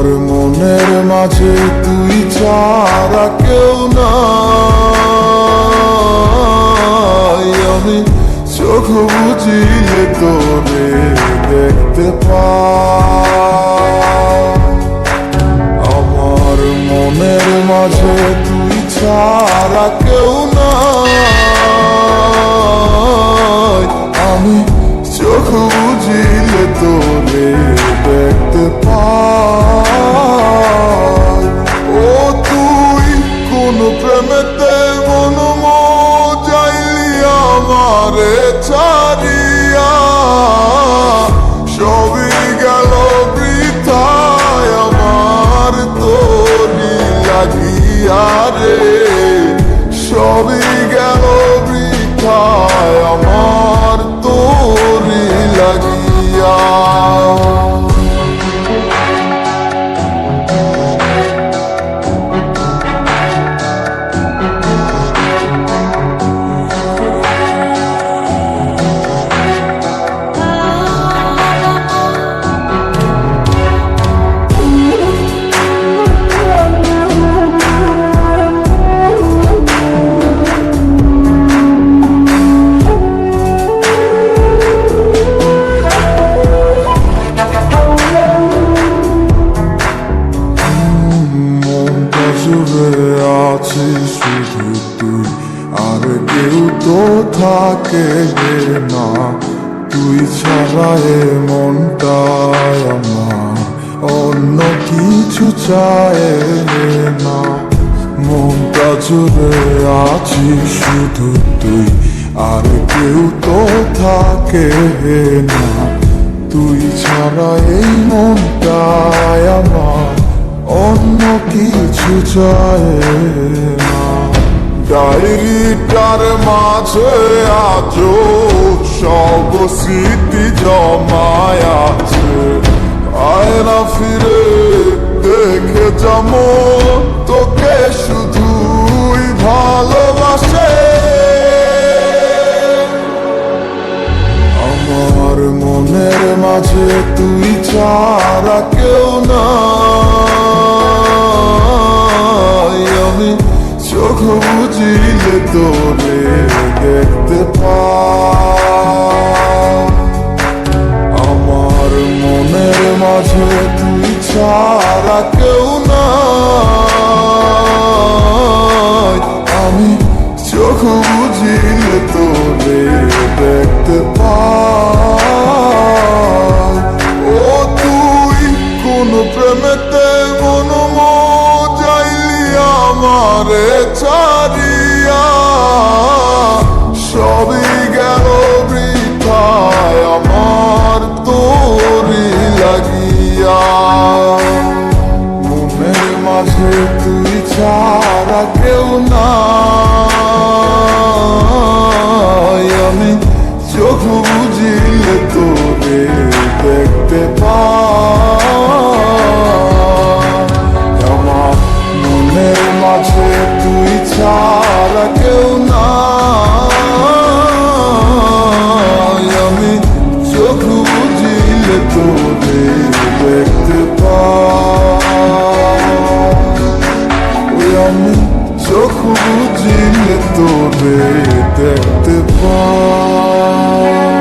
আমার মনের মাঝে তুই ছাড়া কেউ না আমি চোখ বুঝিয়ে তোরে দেখতে পাই। আমার মনের মাঝে তুই ছাড়া কেউ না আমি চোখ বুঝিলে তোরে দেখতে পাই। কোন প্রেমেতে মন যাইলি আমারে ছাড়িয়া। সবই গেল বৃথায় আমার তোরি লাগিয়া রে। সবই গেল বৃথায় আমার তোরি লাগিয়া। আছে শুধু তুই আর কেউ তো থাকে না। তুই ছাড়া এ মনটায় আমার, অন্য কিছু চায় না। মনটা জুড়ে আছি শুধু তুই, আর কেউ তো থাকে না। তুই ছাড়া এই মনটায় আমার। অন্য কিছু চায় না। ডায়েরিটার মাঝে আজ সব স্মৃতি জমায় আছে। আয়না ফিরে দেখে যাব তোকে শুধুই মনের মাঝে তুই ছাড়া কেউ না আমি চোখ বুঝিলে তোরে পাই আমারে ছাড়িয়া সবই গেল বৃথায় আমার তোরি লাগিয়া। মনের মাঝে তুই ছাড়া কেউ না তুমি দেখতে পাই আমি চোখ বুঝিলে তোরে দেখতে পাই